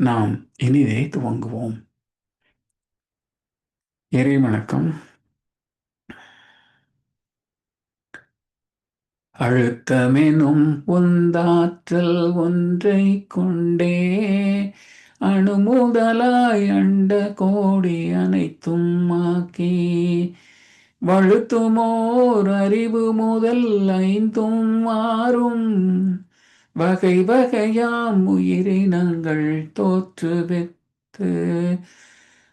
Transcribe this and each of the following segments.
நாம் இனிதே துவங்குவோம். இறை வணக்கம். அழுத்தமெனும் உந்தாற்றல் ஒன்றை கொண்டே அணுமுதலாய் அண்ட கோடி அனைத்தும் ஆக்கி வழுத்துமோர் அறிவு முதல் ஐந்தும் மாறும் வகை வகையாம் உயிரினங்கள் தோற்றுவித்து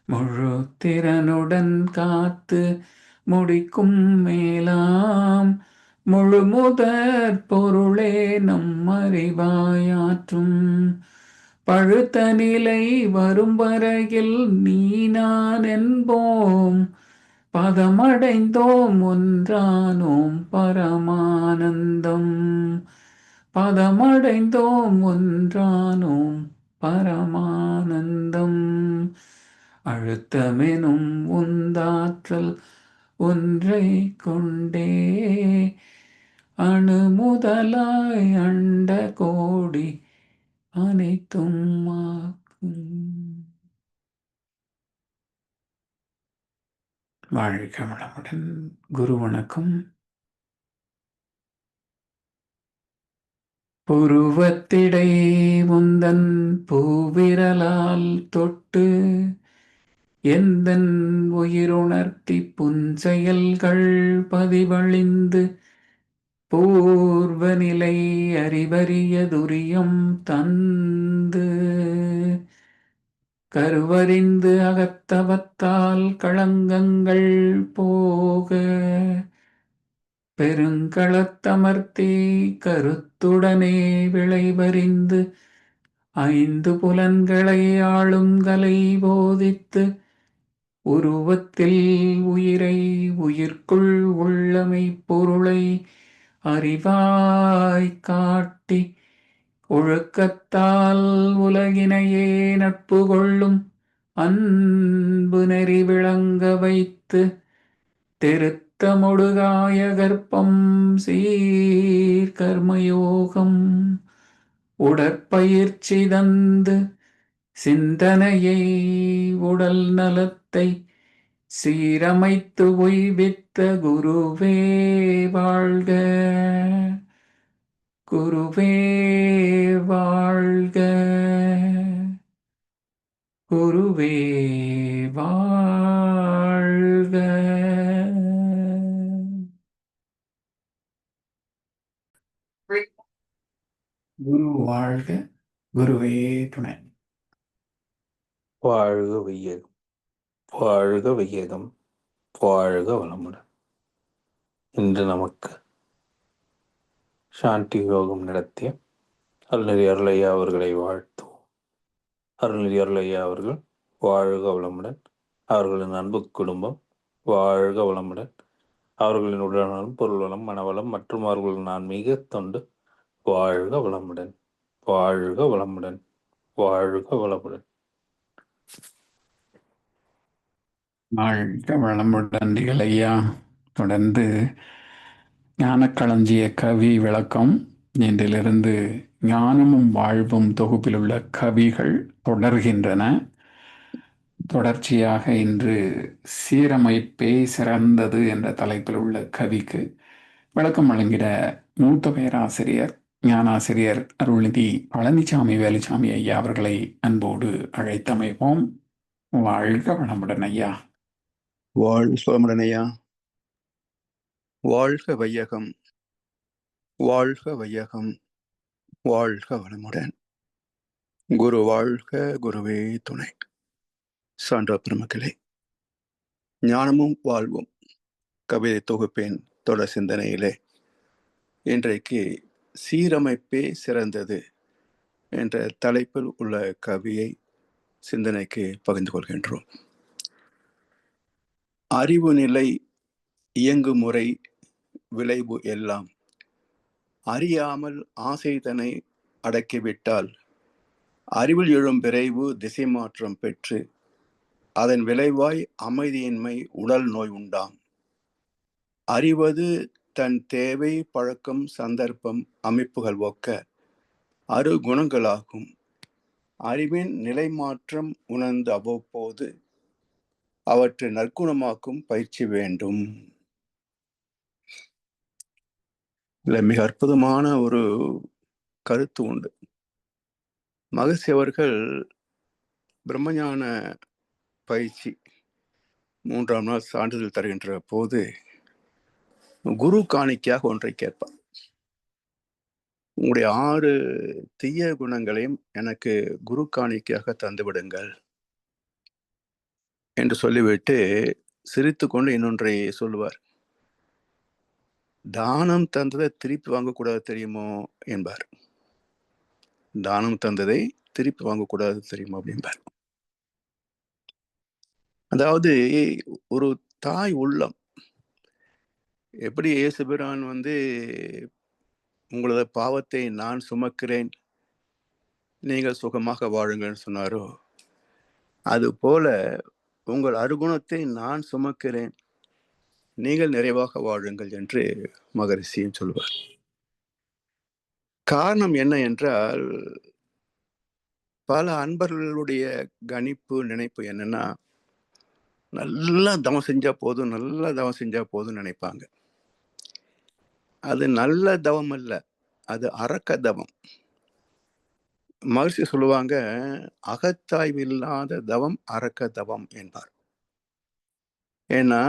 முழு திறனுடன் காத்து முடிக்கும் மேலாம். முழு முதற் பொருளே நம் அறிவாயாற்றும். பழுத்த நிலை வரும் வரையில் நீ நான் என்போம். பதமடைந்தோம் ஒன்றானோம் பரமானந்தம். பதமடைந்தோம் ஒன்றானோம் பரமானந்தம். அழுத்தமெனும் உந்தாற்றல் ஒன்றை கொண்டே அணு முதலாய் அண்ட கோடி அனைத்தும் ஆக்கும். வாழ்க வளமுடன். குரு வணக்கம். புருவத்திடை முந்தன் பூவிரலால் தொட்டு எந்தன் உயிருணர்த்தி புஞ்செயல்கள் பதிவழிந்து பூர்வ நிலை அறிவறிய துரியம் தந்து கருவறிந்து அகத்தவத்தால் களங்கங்கள் போக பெருங்களத்தமர்த்தி கருத்துடனே விளைவறிந்து ஐந்து புலன்களை ஆளும் கலை போதித்து உருவத்தில் உயிரை உயிர்க்குள் உள்ளமை பொருளை அறிவாய் காட்டி ஒழுக்கத்தால் உலகினையே நட்பு கொள்ளும் அன்பு நெறி விளங்க வைத்து திருத்தமொடுகாய கர்ப்பம் சீர் கர்மயோகம் உடற்பயிற்சி தந்து சிந்தனையை உடல் நலத்தை சீரமைத்து ஒய்வித்த குருவே வாழ்க. குருவே வாழ்க. குருவே வாழ்க. குரு வாழ்க குருவே துணை. வாழ்க வையகம் வாழ்க வையகம் வாழ்க வளமுடன். இன்று நமக்கு சாந்தி யோகம் நடத்திய அருள்நெறி அருளையா அவர்களை வாழ்த்துவோம். அருள்நெறி அருளையா அவர்கள் வாழ்க வளமுடன். அவர்களின் அன்பு குடும்பம் வாழ்க வளமுடன். அவர்களின் உடல்நலம் பொருள் வளம் மனவளம் மற்றும் அவர்களின் ஆன்மீக தொண்டு வாழ்க வளமுடன் வாழ்க வளமுடன் வாழ்க வளமுடன். வாழ்க வளமுடன் ஐயா தொடர்ந்து ஞானக்களஞ்சிய கவி விளக்கம். இன்றிலிருந்து ஞானமும் வாழ்வும் தொகுப்பில் உள்ள கவிகள் தொடர்கின்றன. தொடர்ச்சியாக இன்று சீரமைப்பே சிறந்தது என்ற தலைப்பில் உள்ள கவிக்கு விளக்கம் வழங்கிட மூத்த பேராசிரியர் ஞானாசிரியர் அருள்நிதி பழனிசாமி வேலுசாமி ஐயா அவர்களை அன்போடு அழைத்தமைப்போம். வாழ்க வளமுடன் ஐயா. வாழ்க வளமுடன் ஐயா. வாழ்க வையகம். வாழ்க வையகம். வாழ்க வளமுடன். குரு வாழ்க குருவே துணை. சான்ற பெருமக்களே ஞானமும் வாழ்வும். கவிதை தொகுப்பேன் தொடர் சிந்தனையிலே இன்றைக்கு சீரமைப்பே சிறந்தது என்ற தலைப்பில் உள்ள கவியை சிந்தனைக்கு பகிர்ந்து கொள்கின்றோம். அறிவு நிலை இயங்குமுறை விளைவு எல்லாம் அறியாமல் ஆசைதனை அடக்கிவிட்டால் அறிவில் எழும் விரைவு திசை மாற்றம் பெற்று அதன் விளைவாய் அமைதியின்மை உடல் நோய் உண்டாம். அறிவது தன் தேவை பழக்கம் சந்தர்ப்பம் அமைப்புகள் ஒக்க அரு குணங்களாகும். அறிவின் நிலை மாற்றம் உணர்ந்து அவ்வப்போது அவற்றை நற்குணமாக்கும் பயிற்சி வேண்டும். இல்லை மிக அற்புதமான ஒரு கருத்து உண்டு. மகசி அவர்கள் பிரம்மஞான பயிற்சி மூன்றாம் நாள் சான்றிதழ் தருகின்ற போது குரு காணிக்கையாக ஒன்றை கேட்பார். உங்களுடைய ஆறு தீய குணங்களையும் எனக்கு குரு காணிக்கையாக தந்துவிடுங்கள் என்று சொல்லிவிட்டு சிரித்து கொண்டு இன்னொன்றை சொல்லுவார். தானம் தந்ததை திருப்பி வாங்கக்கூடாது தெரியுமோ என்பார். தானம் தந்ததை திருப்பி வாங்கக்கூடாது தெரியுமோ அப்படின்பார் அதாவது ஒரு தாய் உள்ளம் எப்படி இயேசுபிரான் வந்து உங்களது பாவத்தை நான் சுமக்கிறேன். நீங்கள் சுகமாக வாழுங்கள்னு சொன்னாரோ? அதுபோல உங்கள் அருகுணத்தை நான் சுமக்கிறேன். நீங்கள் நிறைவாக வாழுங்கள் என்று மகரிஷியும் சொல்வார். காரணம் என்ன என்றால் பல அன்பர்களுடைய கணிப்பு நினைப்பு என்னன்னா நல்லா தவம் செஞ்சா போதும் நல்லா தவம் செஞ்சா போதும் நினைப்பாங்க. அது நல்ல தவம் அல்ல அது அரக்க தவம். மகிழ்ச்சி சொல்லுவாங்க அகத்தாய்வு இல்லாத தவம் அரக்க தவம் என்பார். ஏன்னா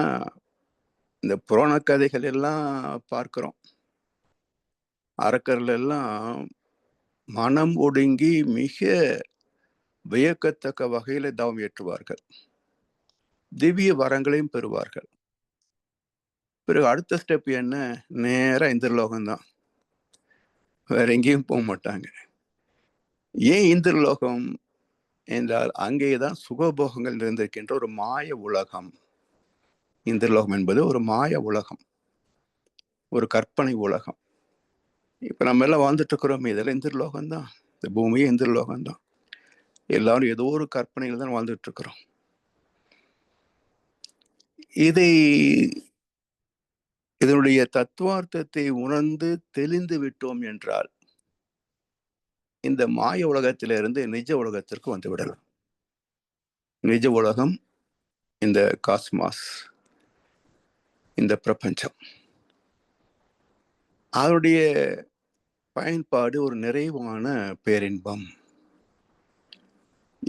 இந்த புராண கதைகள் எல்லாம் பார்க்கிறோம். அறக்கர்கள் எல்லாம் மனம் ஒடுங்கி மிக வியக்கத்தக்க வகையில் தவம் ஏற்றுவார்கள் திவ்ய வரங்களையும் பெறுவார்கள். பிறகு அடுத்த ஸ்டெப் என்ன? நேராக இந்திரலோகம்தான். வேற எங்கேயும் போக மாட்டாங்க. ஏன் இந்திரலோகம் என்றால் அங்கேதான் சுகபோகங்கள் நிறைந்திருக்கின்ற ஒரு மாய உலகம். இந்திரலோகம் என்பது ஒரு மாய உலகம். ஒரு கற்பனை உலகம். இப்போ நம்ம எல்லாம் வாழ்ந்துட்டு இருக்கிறோம் இதெல்லாம் இந்திரலோகம் தான் இந்த பூமியே இந்திரலோகம் தான் எல்லாரும் ஏதோ ஒரு கற்பனையில் தான் வாழ்ந்துட்டு இருக்கிறோம். இதை இதனுடைய தத்துவார்த்தத்தை உணர்ந்து தெளிந்து விட்டோம் என்றால் இந்த மாய உலகத்திலிருந்து நிஜ உலகத்திற்கு வந்துவிடலாம் நிஜ உலகம் இந்த காஸ்மாஸ் இந்த பிரபஞ்சம். அதனுடைய பயன்பாடு ஒரு நிறைவான பேரின்பம்.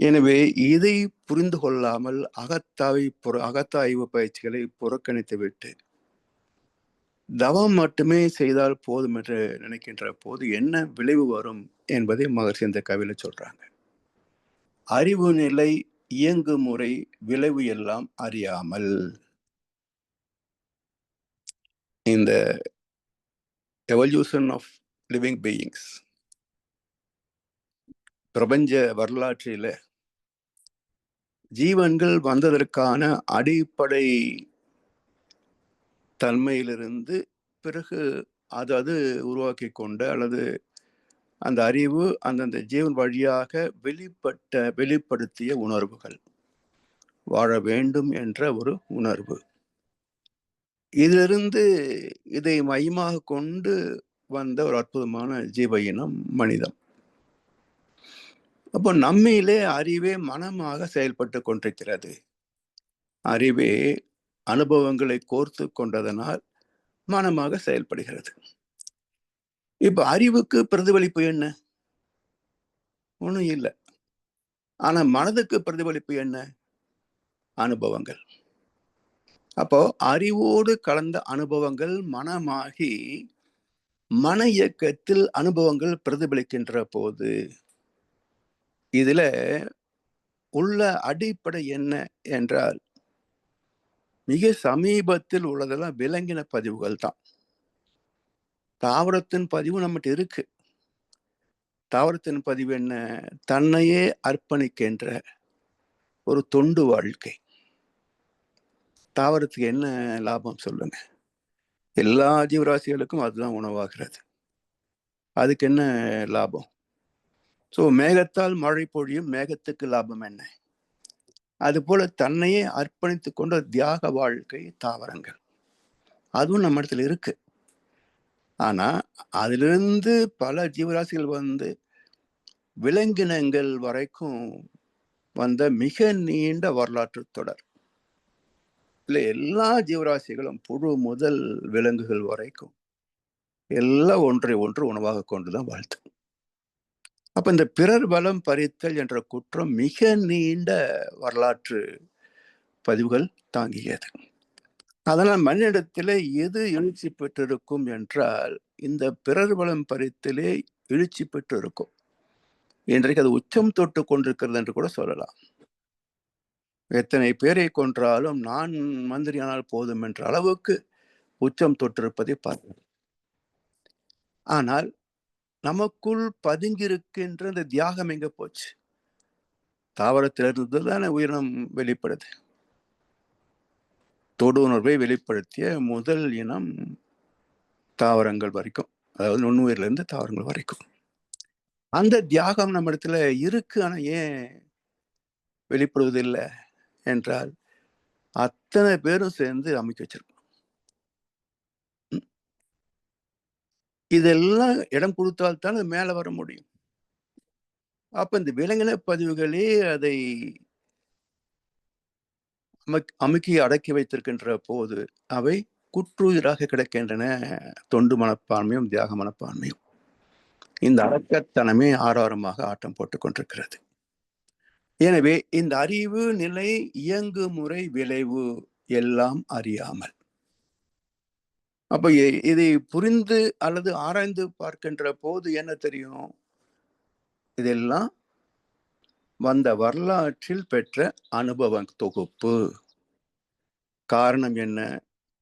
எனவே இதை புரிந்து கொள்ளாமல் அகத்தாய் புற அகத்தாய்வு பயிற்சிகளை புறக்கணித்து விட்டு தவம் மட்டுமே செய்தால் போதும் என்று நினைக்கின்ற போது என்ன விளைவு வரும் என்பதை மகர்ஷி இந்த கவியில் சொல்றாங்க. அறிவு நிலை இயங்கு முறை விளைவு எல்லாம் அறியாமல். இந்த எவல்யூஷன் ஆஃப் லிவிங் பீயிங்ஸ் பிரபஞ்ச வரலாற்றில ஜீவன்கள் வந்ததற்கான அடிப்படை தன்மையிலிருந்து பிறகு அது அது உருவாக்கி கொண்ட அல்லது அந்த அறிவு அந்தந்த ஜீவன் வழியாக வெளிப்பட்ட வெளிப்படுத்திய உணர்வுகள். வாழ வேண்டும் என்ற ஒரு உணர்வு. இதிலிருந்து இதை மையமாக கொண்டு வந்த ஒரு அற்புதமான ஜீவ இனம் மனிதம். அப்போ நம்மையிலே அறிவே மனமாக செயல்பட்டு கொண்டிருக்கிறது. அறிவே அனுபவங்களை கோர்த்து கொண்டதனால் மனமாக செயல்படுகிறது. இப்போ அறிவுக்கு பிரதிபலிப்பு என்ன? ஒன்றும் இல்லை. ஆனா மனதுக்கு பிரதிபலிப்பு என்ன? அனுபவங்கள். அப்போ அறிவோடு கலந்த அனுபவங்கள் மனமாகி மன இயக்கத்தில் அனுபவங்கள் பிரதிபலிக்கின்ற போது இதுல உள்ள அடிப்படை என்ன என்றால் மிக சமீபத்தில் உள்ளதெல்லாம் விலங்கின பதிவுகள் தான். தாவரத்தின் பதிவு நம்மகிட்ட இருக்கு. தாவரத்தின் பதிவு என்ன? தன்னையே அர்ப்பணிக்கின்ற ஒரு தொண்டு வாழ்க்கை. தாவரத்துக்கு என்ன லாபம் சொல்லுங்க? எல்லா ஜீவராசிகளுக்கும் அதுதான் உணவாகிறது. அதுக்கு என்ன லாபம்? ஸோ மேகத்தால் மழை பொழியும் மேகத்துக்கு லாபம் என்ன? அதுபோல தன்னையே அர்ப்பணித்து கொண்ட தியாக வாழ்க்கை தாவரங்கள். அதுவும் நம்ம இடத்துல இருக்கு. ஆனா அதிலிருந்து பல ஜீவராசிகள் வந்து விலங்கினங்கள் வரைக்கும் வந்த மிக நீண்ட வரலாற்று தொடர். இல்லை எல்லா ஜீவராசிகளும் புழு முதல் விலங்குகள் வரைக்கும் எல்லாம் ஒன்றை ஒன்று உணவாக கொண்டுதான் வாழ்த்து. அப்ப இந்த பிறர் பலம் பறித்தல் என்ற குற்றம் மிக நீண்ட வரலாற்று பதிவுகள் தாங்கியது. அதனால் மனிதனிடத்திலே எது எழுச்சி பெற்றிருக்கும் என்றால் இந்த பிறர் பலம் பறித்தலே எழுச்சி பெற்றிருக்கும். இன்றைக்கு அது உச்சம் தொட்டு கொண்டிருக்கிறது என்று கூட சொல்லலாம். எத்தனை பேரை கொன்றாலும் நான் மந்திரியானால் போதும் என்ற அளவுக்கு உச்சம் தொட்டிருப்பதை பார்க்கிறோம் ஆனால் நமக்குள் பதுங்கியிருக்கின்ற அந்த தியாகம் எங்க போச்சு? தாவரத்திலிருந்து தானே உயிரினம் வெளிப்படுது. தொடு உணர்வை வெளிப்படுத்திய முதல் இனம் தாவரங்கள் வரைக்கும் அதாவது நுண்ணுயிர்லருந்து தாவரங்கள் வரைக்கும். அந்த தியாகம் நம்ம இடத்துல இருக்கு ஆனால் ஏன் வெளிப்படுவதில்லை? என்றால் அத்தனை பேரும் சேர்ந்து அமைக்க வச்சிருக்கோம். இதெல்லாம் இடம் கொடுத்தால்தான் அது மேல வர முடியும். அப்ப இந்த விலங்கின பதிவுகளே அதை அமக் அமுக்கி அடக்கி வைத்திருக்கின்ற போது அவை குற்றுயிராக கிடக்கின்றன. தொண்டு மனப்பான்மையும் தியாக மனப்பான்மையும். இந்த அடக்கத்தனமே ஆதாரமாக ஆட்டம் போட்டுக் கொண்டிருக்கிறது. எனவே இந்த அறிவு நிலை இயங்குமுறை விளைவு எல்லாம் அறியாமல். அப்ப இதை புரிந்து அல்லது ஆராய்ந்து பார்க்கின்ற போது என்ன தெரியும்? இதெல்லாம் வந்த வரலாற்றில் பெற்ற அனுபவ தொகுப்பு. காரணம் என்ன?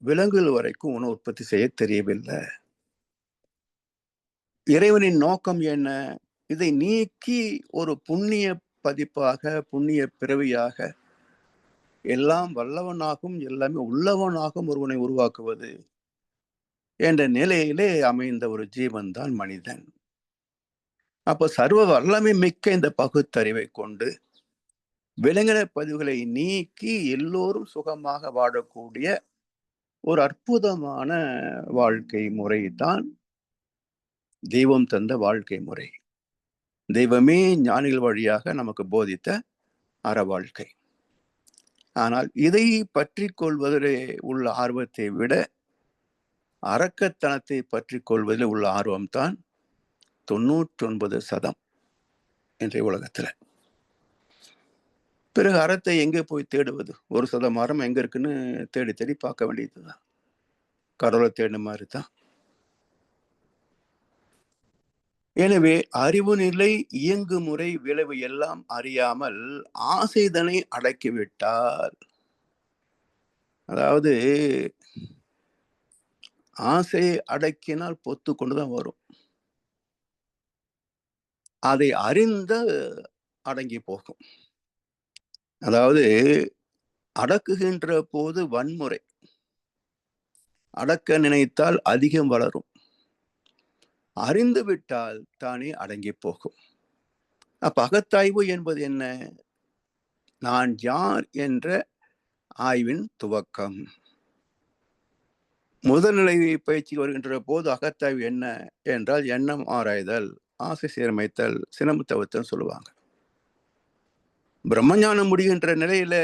விலங்குகள் வரைக்கும் உணவு உற்பத்தி செய்ய தெரியவில்லை. இறைவனின் நோக்கம் என்ன? இதை நீக்கி ஒரு புண்ணிய பதிப்பாக புண்ணிய பிறவியாக எல்லாம் வல்லவனாகவும் எல்லாமே உள்ளவனாகவும் ஒருவனை உருவாக்குவது. என்ற நிலையிலே அமைந்த ஒரு ஜீவன் தான் மனிதன். அப்போ சர்வ வல்லமை மிக்க இந்த பகுத்தறிவை கொண்டு விலங்கின பதிவுகளை நீக்கி எல்லோரும் சுகமாக வாழக்கூடிய ஒரு அற்புதமான வாழ்க்கை முறை தான் தெய்வம் தந்த வாழ்க்கை முறை. தெய்வமே ஞானிகள் வழியாக நமக்கு போதித்த அற வாழ்க்கை. ஆனால் இதை பற்றி கொள்வதிலே உள்ள ஆர்வத்தை விட அரக்கத்தனத்தை பற்றி கொள்வதில் உள்ள ஆர்வம்தான் தொண்ணூற்றொன்பது சதம் இன்றைய உலகத்துல. பிறகு அறத்தை எங்கே போய் தேடுவது? ஒரு சதம் மரம் எங்கே இருக்குன்னு தேடி தேடி பார்க்க வேண்டியதுதான். கடவுளை தேடின மாதிரி தான் எனவே அறிவு நிலை இயங்குமுறை விளைவு எல்லாம் அறியாமல் ஆசைதனை அடக்கிவிட்டால் அதாவது ஆசையை அடக்கினால் பொத்து கொண்டுதான் வரும். அதை அறிந்த அடங்கி போகும். அதாவது அடக்குகின்ற போது வன்முறை. அடக்க நினைத்தால் அதிகம் வளரும். அறிந்து விட்டால் தானே அடங்கி போகும். அப்ப அகத்தாய்வு என்பது என்ன? நான் யார் என்ற ஆய்வின் துவக்கம். முதல்நிலை பயிற்சி வருகின்ற போது அகத்தாய்வு என்ன என்றால் எண்ணம் ஆராய்தல் ஆசை சீரமைத்தல் சினமு தவிர்த்தல் சொல்லுவாங்க. பிரம்மஞானம் முடிகின்ற நிலையில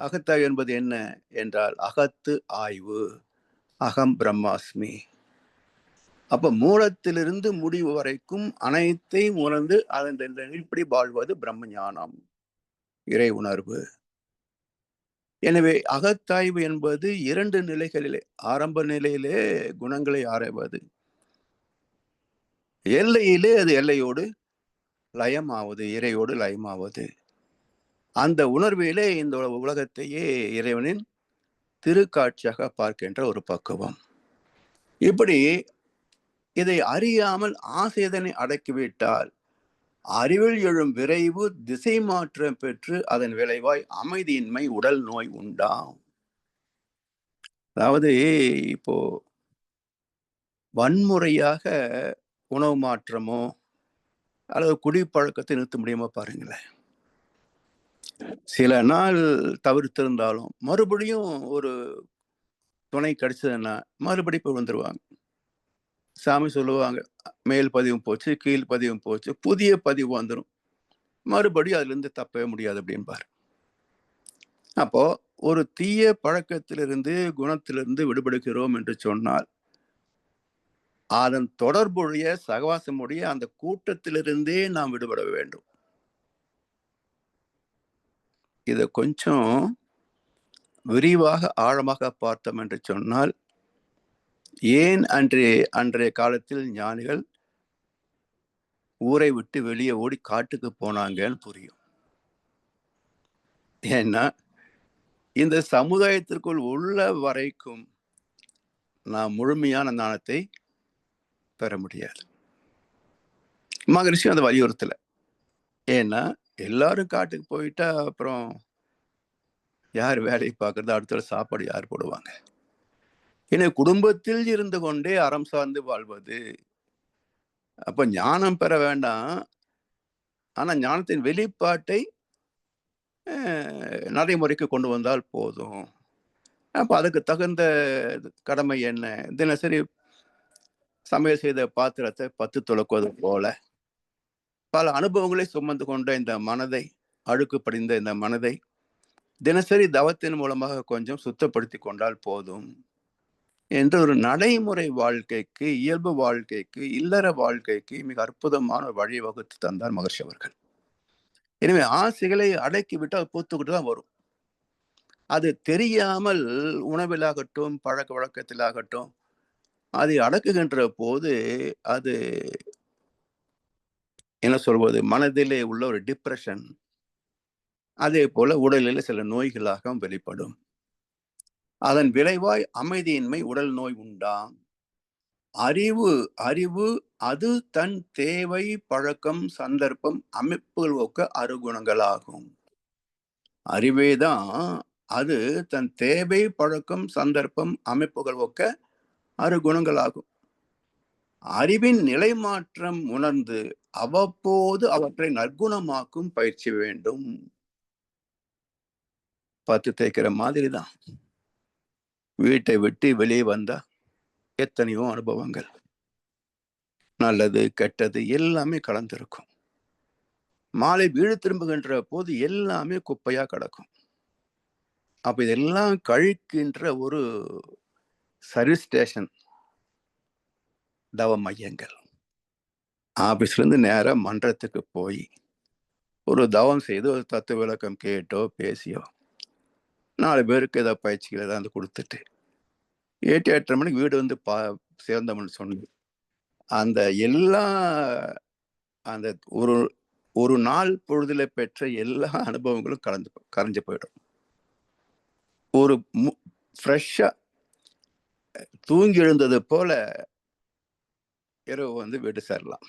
அகத்தாய்வு என்பது என்ன என்றால் அகத்து ஆய்வு. அகம் பிரம்மாஸ்மி. அப்ப மூலத்திலிருந்து முடிவு வரைக்கும் அனைத்தையும் உணர்ந்து அதன் இப்படி வாழ்வது பிரம்ம ஞானம் இறை உணர்வு. எனவே அகத்தாய்வு என்பது இரண்டு நிலைகளிலே ஆரம்ப நிலையிலே குணங்களை ஆராய்வது. எல்லையிலே அது எல்லையோடு லயமாவது இறையோடு லயமாவது. அந்த உணர்விலே இந்த உலகத்தையே இறைவனின் திருக்காட்சியாக பார்க்கின்ற ஒரு பக்குவம். இப்படி இதை அறியாமல் ஆசைதனை அடக்கிவிட்டால் அறிவில் எழும் விரைவு திசை மாற்றம் பெற்று அதன் விளைவாய் அமைதியின்மை உடல் நோய் உண்டாம். அதாவது இப்போ வன்முறையாக உணவு மாற்றமோ அல்லது குடிப்பழக்கத்தை நிறுத்த முடியுமா பாருங்களேன். சில நாள் தவிர்த்திருந்தாலும் மறுபடியும் ஒரு துணை கிடைச்சதுன்னா மறுபடி போய் வந்துருவாங்க சாமி சொல்லுவாங்க மேல் பதிவும் போச்சு கீழ் பதிவும் போச்சு புதிய பதிவு வந்துடும் மறுபடியும் அதுலேருந்து தப்பவே முடியாது அப்படின்பார் அப்போ ஒரு தீய பழக்கத்திலிருந்து குணத்திலிருந்து விடுபடுகிறோம் என்று சொன்னால் அதன் தொடர்புடைய சகவாசமுடைய அந்த கூட்டத்திலிருந்தே நாம் விடுபட வேண்டும். இதை கொஞ்சம் விரிவாக ஆழமாக பார்த்தோம் என்று சொன்னால் ஏன் அன்றைய அன்றைய காலத்தில் ஞானிகள் ஊரை விட்டு வெளியே ஓடி காட்டுக்கு போனாங்கன்னு புரியும். ஏன்னா இந்த சமுதாயத்திற்குள் உள்ள வரைக்கும் நாம் முழுமையான ஞானத்தை பெற முடியாது. மகரிஷி அந்த வலியுறுத்தல. ஏன்னா எல்லாரும் காட்டுக்கு போயிட்டா அப்புறம் யார் வேலையை பார்க்குறது? அடுத்த சாப்பாடு யார் போடுவாங்க? ஏன்னா குடும்பத்தில் இருந்து கொண்டே அறம் சார்ந்து வாழ்வது. அப்ப ஞானம் பெற வேண்டாம். ஆனா ஞானத்தின் வெளிப்பாட்டை நடைமுறைக்கு கொண்டு வந்தால் போதும். அப்ப அதுக்கு தகுந்த கடமை என்ன? தினசரி சமையல் செய்த பாத்திரத்தை பத்து துளக்குவது போல பல அனுபவங்களை சுமந்து கொண்ட இந்த மனதை அழுக்கு படிந்த இந்த மனதை தினசரி தவத்தின் மூலமாக கொஞ்சம் சுத்தப்படுத்தி கொண்டால் போதும். என்ற ஒரு நடைமுறை வாழ்க்கைக்கு இயல்பு வாழ்க்கைக்கு இல்லற வாழ்க்கைக்கு மிக அற்புதமான வழி வகுத்து தந்தார் மகர்ஷி அவர்கள். எனவே ஆசைகளை அடக்கி விட்டு அது பூத்துக்கிட்டு தான் வரும். அது தெரியாமல் உணவிலாகட்டும் பழக்க வழக்கத்திலாகட்டும் அதை அடக்குகின்ற போது அது என்ன சொல்வது? மனதிலே உள்ள ஒரு டிப்ரெஷன் அதே போல உடலில் சில நோய்களாகவும் வெளிப்படும். அதன் விளைவாய் அமைதியின்மை உடல் நோய் உண்டாம் அறிவு அறிவு அது தன் தேவை பழக்கம் சந்தர்ப்பம் அமைப்புகள் ஒக்க அருகுணங்களாகும் அறிவேதான் அது தன் தேவை பழக்கம் சந்தர்ப்பம் அமைப்புகள் ஒக்க அருகுணங்களாகும் அறிவின் நிலை மாற்றம் உணர்ந்து அவ்வப்போது அவற்றை நற்குணமாக்கும் பயிற்சி வேண்டும். பார்த்து தேய்க்கிற மாதிரி தான். வீட்டை விட்டு வெளியே வந்தா எத்தனையோ அனுபவங்கள். நல்லது கெட்டது எல்லாமே கலந்திருக்கும். மாலை வீடு திரும்புகின்ற போது எல்லாமே குப்பையா கிடக்கும். அப்ப இதெல்லாம் கழிக்கின்ற ஒரு சர்வீஸ் ஸ்டேஷன் தவ மையங்கள். ஆஃபீஸ்லேருந்து நேராக மன்றத்துக்கு போய் ஒரு தவம் செய்து ஒரு தத்துவ விளக்கம் கேட்டோ பேசியோ நாலு பேருக்கு ஏதாவது பயிற்சிகள் ஏதாவது கொடுத்துட்டு ஏட்டு எட்டரை மணிக்கு வீடு வந்து பா சேர்ந்தோம்னு சொன்னது. அந்த எல்லா அந்த ஒரு ஒரு நாள் பொழுதில் பெற்ற எல்லா அனுபவங்களும் கலந்து கரைஞ்சு போயிடும். ஒரு ஃப்ரெஷ்ஷாக தூங்கி எழுந்தது போல இரவு வந்து வீடு சேரலாம்.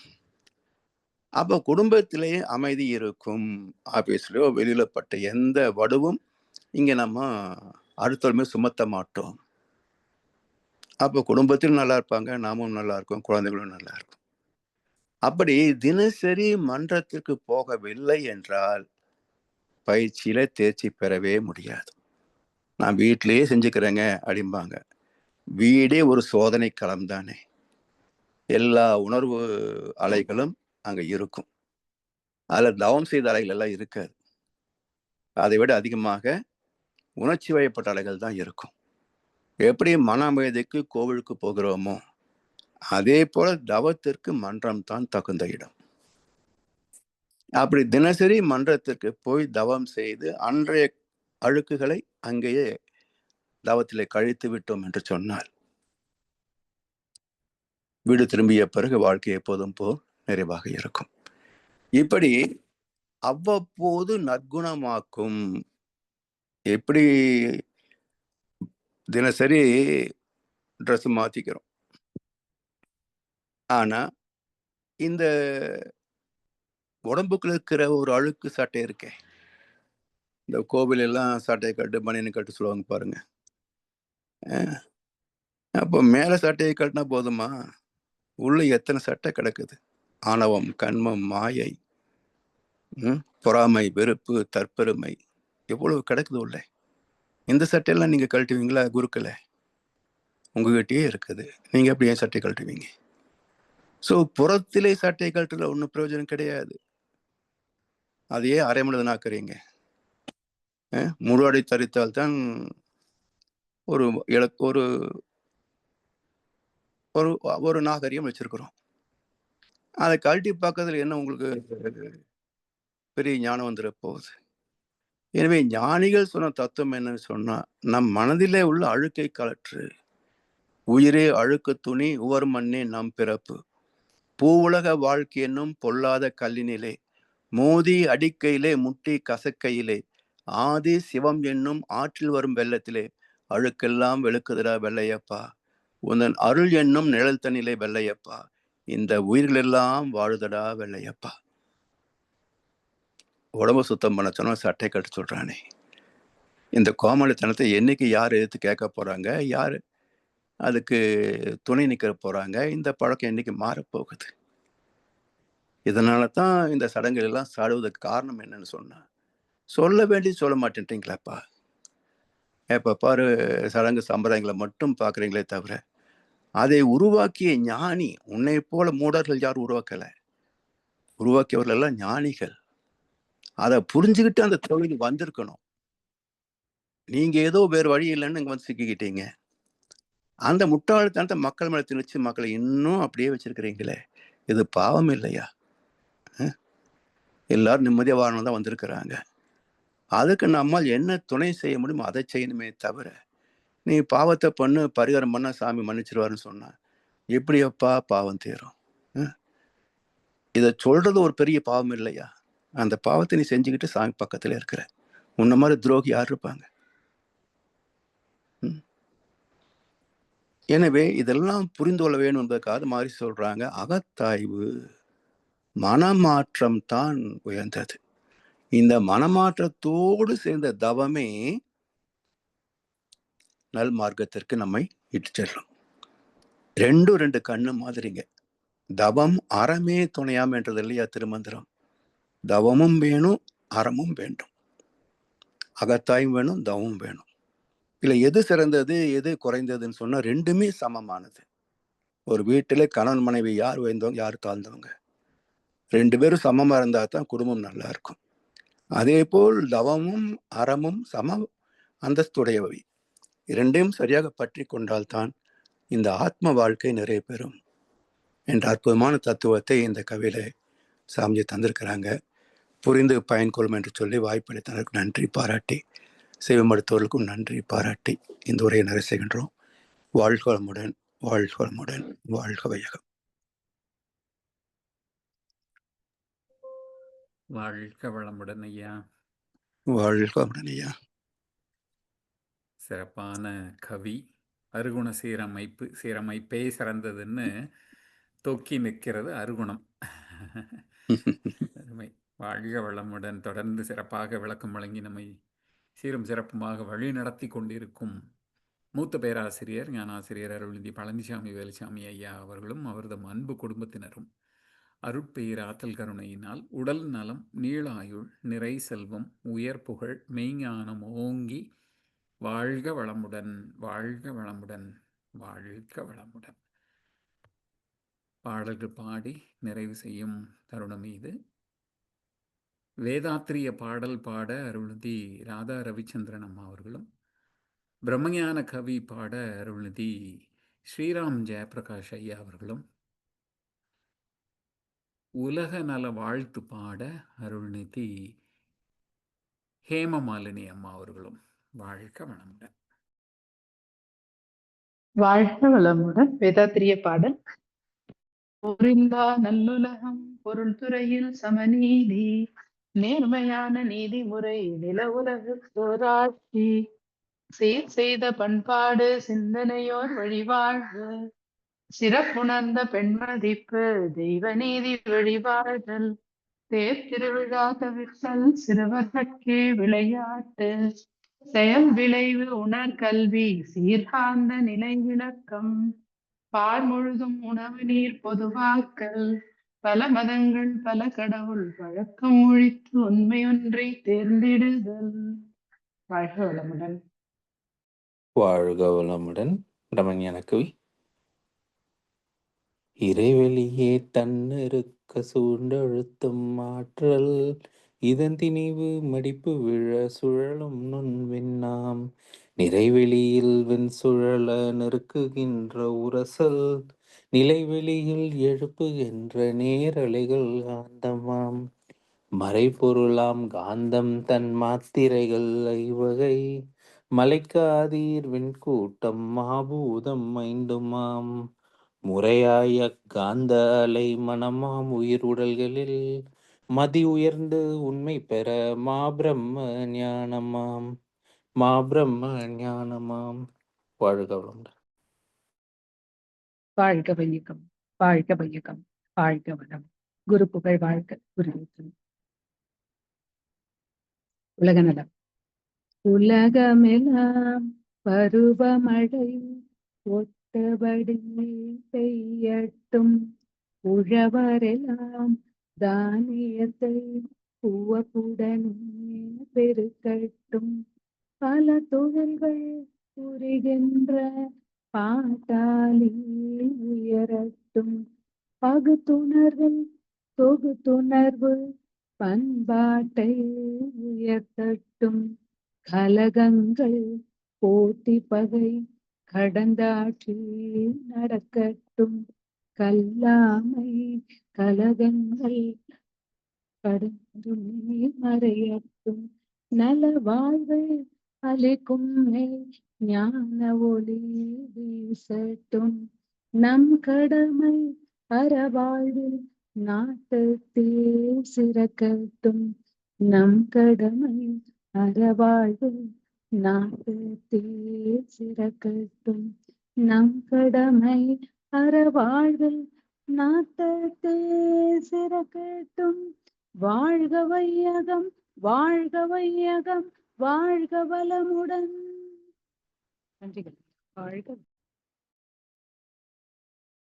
அப்போ குடும்பத்திலேயே அமைதி இருக்கும். ஆஃபீஸ்லேயோ வெளியில் பட்ட எந்த வடுவும் இங்கே நம்ம அடுத்தவருமே சுமத்த மாட்டோம். அப்போ குடும்பத்திலும் நல்லா இருப்பாங்க நாமும் நல்லா இருக்கும் குழந்தைகளும் நல்லா இருக்கும். அப்படி தினசரி மன்றத்திற்கு போகவில்லை என்றால் பயிற்சியில தேர்ச்சி பெறவே முடியாது. நான் வீட்டிலேயே செஞ்சுக்கிறேங்க அப்படிம்பாங்க. வீடே ஒரு சோதனை களம் தானே. எல்லா உணர்வு அலைகளும் அங்கே இருக்கும். அதில் டவுன் செய்த அலைகள் எல்லாம் இருக்காது. அதை விட அதிகமாக உணர்ச்சி வயப்பட்ட அலைகள் தான் இருக்கும். எப்படி மன அமைதிக்கு கோவிலுக்கு போகிறோமோ அதே போல தவத்திற்கு மன்றம் தான் தகுந்த இடம். அப்படி தினசரி மன்றத்திற்கு போய் தவம் செய்து அன்றைய அழுக்குகளை அங்கேயே தவத்திலே கழித்து விட்டோம் என்று சொன்னார் வீடு திரும்பிய பிறகு வாழ்க்கை எப்போதும் போ நிறைவாக இருக்கும். இப்படி அவ்வப்போது நற்குணமாக்கும் எப்படி தினசரி ட்ரெஸ் மாற்றிக்கிறோம் ஆனால் இந்த உடம்புக்குள்ள இருக்கிற ஒரு அழுக்கு சட்டை இருக்கே. இந்த கோவில் எல்லாம் சட்டையை கட்டு பனியனை கட்டு சொல்லுவாங்க பாருங்க. அப்போ மேலே சட்டையை கட்டினா போதுமா? உள்ள எத்தனை சட்டை கிடக்குது? ஆணவம் கண்மம் மாயை பொறாமை வெறுப்பு தற்பெருமை எவ்வளவு கிடக்குது உள்ள இந்த சட்டையெல்லாம் நீங்கள் கழட்டுவீங்களா குருக்களை? உங்ககிட்டயே இருக்குது. நீங்கள் எப்படி ஏன் சட்டை கழட்டுவீங்க? ஸோ புறத்திலே சட்டை கழட்டுல ஒன்றும் பிரயோஜனம் கிடையாது. அதையே அரைமனதனாக்குறீங்க? அஹ், முழு அடை தரித்தால் தான் ஒரு இல ஒரு ஒரு ஒரு நாகரிகம் வச்சிருக்கிறோம். அதை கழட்டி பார்க்கறதுல என்ன உங்களுக்கு பெரிய ஞானம் வந்துட போகுது? எனவே ஞானிகள் சொன்ன தத்துவம் என்னன்னு சொன்னா நம் மனதிலே உள்ள அழுக்கை கலற்று உயிரே அழுக்கு துணி உவர் மண்ணே நம் பிறப்பு. பூ உலக வாழ்க்கை என்னும் பொல்லாத கல்லினிலே மோதி அடிக்கையிலே முட்டி கசக்கையிலே ஆதி சிவம் என்னும் ஆற்றில் வரும் வெள்ளத்திலே அழுக்கெல்லாம் வெளுக்குதுடா வெள்ளையப்பா. உந்தன் அருள் என்னும் நிழல் தண்ணிலே வெள்ளையப்பா. இந்த உயிர்களெல்லாம் வாழுதடா வெள்ளையப்பா. உடம்பு சுத்தம் பண்ண சொன்னா சட்டை கட்டு சொல்கிறானே இந்த கோமாளித்தனத்தை என்னைக்கு யார் எதிர்த்து கேட்க போகிறாங்க யார் அதுக்கு துணை நிற்க போகிறாங்க இந்த பழக்கம் என்னைக்கு மாறப்போகுது? இதனால தான் இந்த சடங்குகள் எல்லாம் சாடுவதற்கு காரணம் என்னன்னு சொன்னால் சொல்ல வேண்டி சொல்ல மாட்டேன்ட்டீங்களாப்பா எப்போ பாரு சடங்கு சம்பிரதாயங்களை மட்டும் பார்க்குறீங்களே தவிர அதை உருவாக்கிய ஞானி உன்னை போல மூடர்கள் யாரும் உருவாக்கலை. உருவாக்கியவர்கள் எல்லாம் ஞானிகள். அதை புரிஞ்சுக்கிட்டு அந்த தொழில் வந்திருக்கணும். நீங்க ஏதோ வேறு வழி இல்லைன்னு இங்க வந்து சிக்கிக்கிட்டீங்க. அந்த முட்டாள்தனத்தை மக்கள் மேலே திணிச்சு மக்களை இன்னும் அப்படியே வச்சிருக்கிறீங்களே. இது பாவம் இல்லையா? எல்லாரும் நிம்மதியா வாழணும் தான் வந்திருக்கிறாங்க. அதுக்கு நம்மால் என்ன துணை செய்ய முடியுமோ அதை செய்யணுமே தவிர நீ பாவத்தை பண்ணு பரிகாரம் பண்ண சாமி மன்னிச்சிருவாருன்னு சொன்னா எப்படியப்பா பாவம் தீரும்? இதை சொல்றது ஒரு பெரிய பாவம் இல்லையா? அந்த பாவத்தை நீ செஞ்சுக்கிட்டு சாமி பக்கத்துல இருக்கிற. உன்ன மாதிரி துரோகி யார் இருப்பாங்க? எனவே இதெல்லாம் புரிந்து கொள்ள வேணும் என்பதற்காக மாதிரி சொல்றாங்க அகத்தாய்வு மனமாற்றம் தான் உயர்ந்தது. இந்த மனமாற்றத்தோடு சேர்ந்த தவமே நல் மார்க்கத்திற்கு நம்மை இட்டு செல்லும். ரெண்டும் ரெண்டு கண்ணு மாதிரிங்க. தவம் அறமே துணையாம் என்றது இல்லையா திருமந்திரம்? தவமும் வேணும் அறமும் வேண்டும். அகத்தாயும் வேணும் தவமும் வேணும். இல்லை எது சிறந்தது எது குறைந்ததுன்னு சொன்னால் ரெண்டுமே சமமானது. ஒரு வீட்டில் கணவன் மனைவி யார் உயர்ந்தவங்க யார் தாழ்ந்தவங்க? ரெண்டு பேரும் சமமாக இருந்தால் தான் குடும்பம் நல்லா இருக்கும். அதே போல் தவமும் அறமும் சம அந்தஸ்துடையவை. இரண்டையும் சரியாக பற்றி கொண்டால்தான் இந்த ஆத்ம வாழ்க்கை நிறைய பெறும். என்ற அற்புதமான தத்துவத்தை இந்த கவியில சாமிஜி தந்திருக்கிறாங்க. புரிந்து பயன்கொள்ளும் என்று சொல்லி வாய்ப்பளித்ததற்கு நன்றி பாராட்டி சிவ மருத்துவர்களுக்கும் நன்றி பாராட்டி இந்த உரையை நிறைவு செய்கின்றோம். வாழ்க வளமுடன் வாழ்க வளமுடன் வாழ்க வையகம். வாழ்க வளமுடன் ஐயா. வாழ்க வளமுடன் ஐயா. சிறப்பான கவி அருகுண சீரமைப்பு சீரமைப்பே சிறந்ததுன்னு தொக்கி நிற்கிறது அருகுணம். அருமை. வாழ்க வளமுடன். தொடர்ந்து சிறப்பாக விளக்கம் வழங்கி நம்மை சீரும் சிறப்புமாக வழி நடத்தி கொண்டிருக்கும் மூத்த பேராசிரியர் ஞானாசிரியர் அருள்நிதி பழனிசாமி வேலுசாமி ஐயா அவர்களும் அவரது அன்பு குடும்பத்தினரும் அருட்பெயர் ஆற்றல் கருணையினால் உடல் நலம் நீளாயுள் நிறை செல்வம் உயர் புகழ் மெய்ஞானம் ஓங்கி வாழ்க வளமுடன். வாழ்க வளமுடன். வாழ்க வளமுடன். பாடல்கள் பாடி நிறைவு செய்யும் தருணம் இது. வேதாத்திரிய பாடல் பாட அருள்நிதி ராதா ரவிச்சந்திரன் அம்மா அவர்களும் பிரம்மஞான கவி பாட அருள்நிதி ஸ்ரீராம் ஜெயபிரகாஷ் ஐயா அவர்களும் உலக நல வாழ்த்து பாட அருள்நிதி ஹேமமாலினி அம்மா அவர்களும். வாழ்க வளமுடன். வாழ்க வளமுடன். வேதாத்திரிய பாடல். போரில்லா நல்லுலகம் பொருள் துறையில் சமநீதி நேர்மையான நீதிமுறை நில உலகு சீர் செய்த பண்பாடு சிந்தனையோர் வழிவாழ்வு. சிறப்புணர்ந்த பெண்மதிப்பு தெய்வ நீதி வழிபாடுதல் தேர் திருவிழா தவிர்த்தல் சிறுவர்கட்கே விளையாட்டு. செயல் விளைவு உணர்கல்வி சீர்காந்த நிலை விளக்கம். பார் முழுதும் உணவு நீர் பொதுவாக்கல் பல மதங்கள் பல கடவுள் பழக்கம் ஒழித்து உண்மையொன்றை தேர்ந்தெடுதல். வாழ்க வளமுடன். வாழ்க வளமுடன். ரமணியான கவி இறைவெளியே தன்னிருக்க சூண்டழுத்தும் மாற்றல் இதன் திணிவு மடிப்பு விழ சுழலும் நுண்வின்னாம் நிறைவெளியில் வெண் சுழல நெருக்குகின்ற உரசல் நிலைவெளியில் எழுப்புகின்ற நேரலைகள் காந்தமாம். மறைபொருளாம் காந்தம் தன் மாத்திரைகள் ஐவகை மலைக்காதீர் வெண்கூட்டம் மாபூதம் ஐந்துமாம். முறையாய காந்த அலை மனமாம் உயிர் உடல்களில் மதி உயர்ந்து உண்மை பெற மாபிரம்ம ஞானமாம். மா பிரம்ம ஞானமாம் வாழ்க வளமுடன். வாழ்க வையகம் வாழ்க வையகம் வாழ்க வளம். குரு புகழ் வாழ்க குரு உலக நலம். உலகமெல்லாம் பருவமழை ஒட்டபடி பெய்யட்டும். உழவரெல்லாம் தானியத்தை பூவப்புடனே பெருக்கட்டும். பல தொழில்கள் புரிகின்ற பாட்டாளி உயரட்டும். பகுத்துணர்வில் தொகுத்துணர்வு பண்பாட்டை உயர்த்தட்டும். கலகங்கள் போட்டி பகை கடந்தாட்சி நடக்கட்டும். கல்லாமை கலகங்கள் கடந்துமே மறையட்டும். நல வாழ்வை அளிக்கும் ஞான ஒளி வீசட்டும். நம் கடமை அறவாழ்வில் நாட்டத்தே சிறக்கட்டும். நம் கடமை அறவாழ்வில் நாட்டத்தே சிறக்கட்டும். நம் கடமை அறவாழ்வில் நாட்டத்தே சிறக்கட்டும். வாழ்க வையகம் வாழ்க வையகம். வாழ்க வளமுடன். நன்றிகள். வாழ்க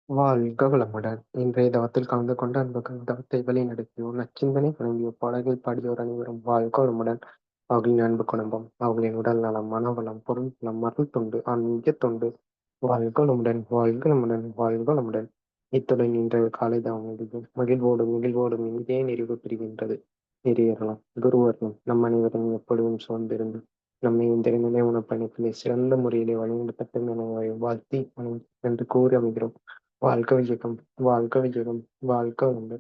வாழ்க வளமுடன். இன்றைய தவத்தில் கலந்து கொண்டு அன்புகள் தவத்தை வழிநடத்தியோர் நச்சிந்தனை வழங்கியோர் பாடல்கள் பாடியோர் அனைவரும் வாழ்க வளமுடன். அவர்களின் அன்பு குடும்பம் அவர்களின் உடல் நலம் மனவளம் பொருள் நலம் மருள் தொண்டு ஆன்மீக தொண்டு. வாழ்க வளமுடன் வாழ்க வளமுடன் வாழ்க வளமுடன். இத்துடன் இன்றைய காலை தவம் முடியும் மகிழ்வோடு மகிழ்வோடு இனிதே நிறைவு பெறுகின்றது. நிறைவேறலாம் குருவர்களும் நம் அனைவரும் எப்பொழுதும் சோர்ந்திருந்து நம்மை இந்த நினைவுண பணிகளை சிறந்த முறையிலே வழிநடத்தட்டும் என வாழ்த்தி என்று கூறி அமைகிறோம். வாழ்க விஜயம் வாழ்க விஜயம் வாழ்க உண்டு